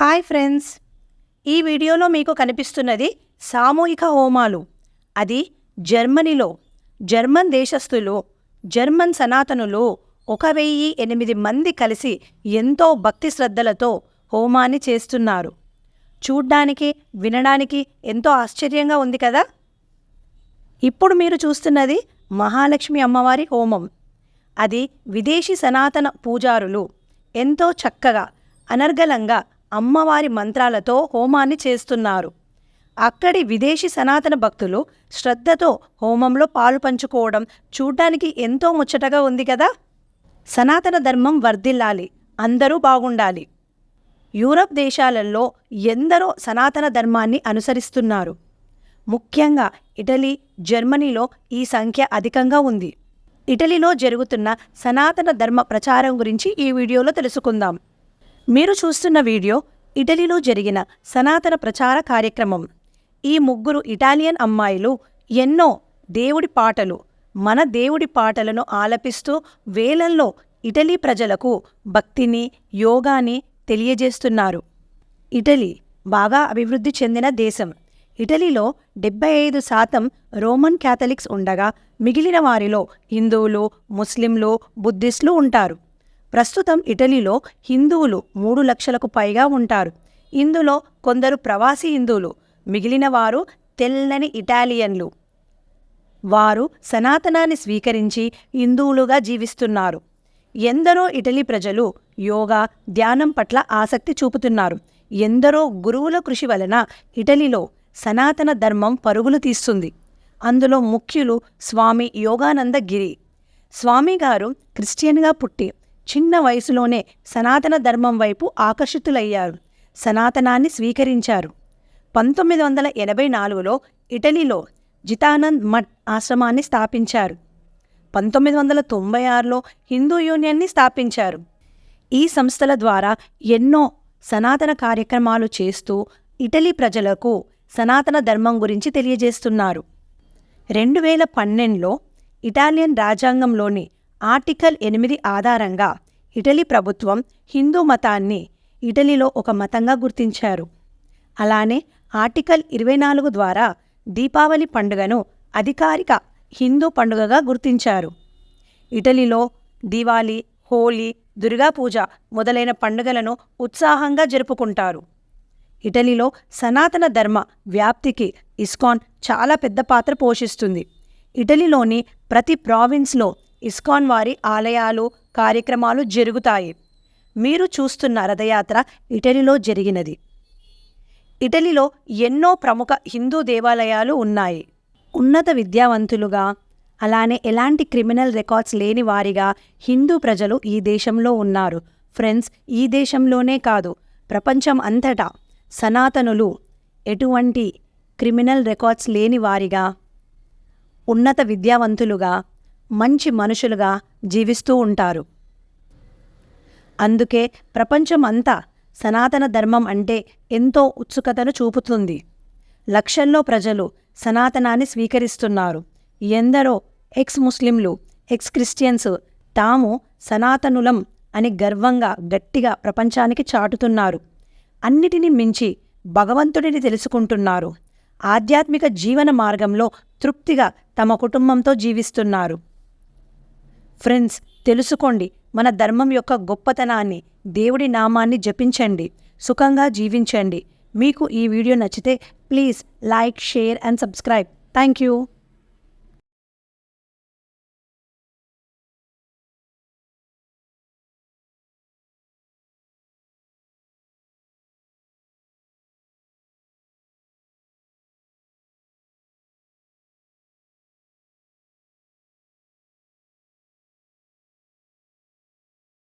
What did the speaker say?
Hi friends. ఈ వీడియోలో మీకు కనిపిస్తున్నది సామూహిక హోమాలు. అది జర్మనీలో జర్మన్ దేశస్థులు జర్మన్ సనాతనులు ఒక వెయ్యి ఎనిమిది మంది కలిసి ఎంతో భక్తి శ్రద్ధలతో హోమాన్ని చేస్తున్నారు. చూడ్డానికి వినడానికి ఎంతో ఆశ్చర్యంగా ఉంది కదా? ఇప్పుడు మీరు చూస్తున్నది మహాలక్ష్మి అమ్మవారి హోమం. అది విదేశీ సనాతన పూజారులు ఎంతో చక్కగా అనర్గళంగా అమ్మవారి మంత్రాలతో హోమాన్ని చేస్తున్నారు. అక్కడి విదేశీ సనాతన భక్తులు శ్రద్ధతో హోమంలో పాలు పంచుకోవడం చూడ్డానికి ఎంతో ముచ్చటగా ఉంది కదా? సనాతన ధర్మం వర్ధిల్లాలి అందరూ బాగుండాలి. యూరప్ దేశాలలో ఎందరో సనాతన ధర్మాన్ని అనుసరిస్తున్నారు. ముఖ్యంగా ఇటలీ జర్మనీలో ఈ సంఖ్య అధికంగా ఉంది. ఇటలీలో జరుగుతున్న సనాతన ధర్మ ప్రచారం గురించి ఈ వీడియోలో తెలుసుకుందాం. మీరు చూస్తున్న వీడియో ఇటలీలో జరిగిన సనాతన ప్రచార కార్యక్రమం. ఈ ముగ్గురు ఇటాలియన్ అమ్మాయిలు ఎన్నో దేవుడి పాటలు మన దేవుడి పాటలను ఆలపిస్తూ వేలల్లో ఇటలీ ప్రజలకు భక్తిని యోగాని తెలియజేస్తున్నారు. ఇటలీ బాగా అభివృద్ధి చెందిన దేశం. ఇటలీలో డెబ్బై ఐదు శాతం రోమన్ క్యాథలిక్స్ ఉండగా మిగిలిన వారిలో హిందువులు ముస్లింలు బుద్ధిస్టులు ఉంటారు. ప్రస్తుతం ఇటలీలో హిందువులు మూడు లక్షలకు పైగా ఉంటారు. ఇందులో కొందరు ప్రవాసీ హిందువులు మిగిలిన వారు తెల్లని ఇటాలియన్లు. వారు సనాతనాన్ని స్వీకరించి హిందువులుగా జీవిస్తున్నారు. ఎందరో ఇటలీ ప్రజలు యోగా ధ్యానం పట్ల ఆసక్తి చూపుతున్నారు. ఎందరో గురువుల కృషి వలన ఇటలీలో సనాతన ధర్మం పరుగులు తీస్తుంది. అందులో ముఖ్యులు స్వామి యోగానంద గిరి. క్రిస్టియన్గా పుట్టి చిన్న వయసులోనే సనాతన ధర్మం వైపు ఆకర్షితులయ్యారు. సనాతనాన్ని స్వీకరించారు. పంతొమ్మిది వందల ఎనభై నాలుగులో ఇటలీలో జితానంద్ మఠ్ ఆశ్రమాన్ని స్థాపించారు. పంతొమ్మిది వందల తొంభై ఆరులో హిందూ యూనియన్ని స్థాపించారు. ఈ సంస్థల ద్వారా ఎన్నో సనాతన కార్యక్రమాలు చేస్తూ ఇటలీ ప్రజలకు సనాతన ధర్మం గురించి తెలియజేస్తున్నారు. రెండు వేల పన్నెండులో ఇటాలియన్ రాజ్యాంగంలోని ఆర్టికల్ ఎనిమిది ఆధారంగా ఇటలీ ప్రభుత్వం హిందూ మతాన్ని ఇటలీలో ఒక మతంగా గుర్తించారు. అలానే ఆర్టికల్ ఇరవై నాలుగు ద్వారా దీపావళి పండుగను అధికారిక హిందూ పండుగగా గుర్తించారు. ఇటలీలో దివాళీ హోలీ దుర్గాపూజ మొదలైన పండుగలను ఉత్సాహంగా జరుపుకుంటారు. ఇటలీలో సనాతన ధర్మ వ్యాప్తికి ఇస్కాన్ చాలా పెద్ద పాత్ర పోషిస్తుంది. ఇటలీలోని ప్రతి ప్రావిన్స్లో ఇస్కాన్ వారి ఆలయాలు కార్యక్రమాలు జరుగుతాయి. మీరు చూస్తున్న రథయాత్ర ఇటలీలో జరిగినది. ఇటలీలో ఎన్నో ప్రముఖ హిందూ దేవాలయాలు ఉన్నాయి. ఉన్నత విద్యావంతులుగా అలానే ఎలాంటి క్రిమినల్ రికార్డ్స్ లేని వారిగా హిందూ ప్రజలు ఈ దేశంలో ఉన్నారు. ఫ్రెండ్స్ ఈ దేశంలోనే కాదు ప్రపంచం అంతటా సనాతనులు ఎటువంటి క్రిమినల్ రికార్డ్స్ లేని వారిగా ఉన్నత విద్యావంతులుగా మంచి మనుషులుగా జీవిస్తూ ఉంటారు. అందుకే ప్రపంచం అంతా సనాతన ధర్మం అంటే ఎంతో ఉత్సుకతను చూపుతుంది. లక్షల్లో ప్రజలు సనాతనాన్ని స్వీకరిస్తున్నారు. ఎందరో ఎక్స్ ముస్లింలు ఎక్స్ క్రిస్టియన్స్ తాము సనాతనులం అని గర్వంగా గట్టిగా ప్రపంచానికి చాటుతున్నారు. అన్నిటిని మించి భగవంతుడిని తెలుసుకుంటున్నారు. ఆధ్యాత్మిక జీవన మార్గంలో తృప్తిగా తమ కుటుంబంతో జీవిస్తున్నారు. ఫ్రెండ్స్ తెలుసుకోండి మన ధర్మం యొక్క గొప్పతనాన్ని దేవుడి నామాన్ని జపించండి సుఖంగా జీవించండి. మీకు ఈ వీడియో నచ్చితే please like share and subscribe. Thank you.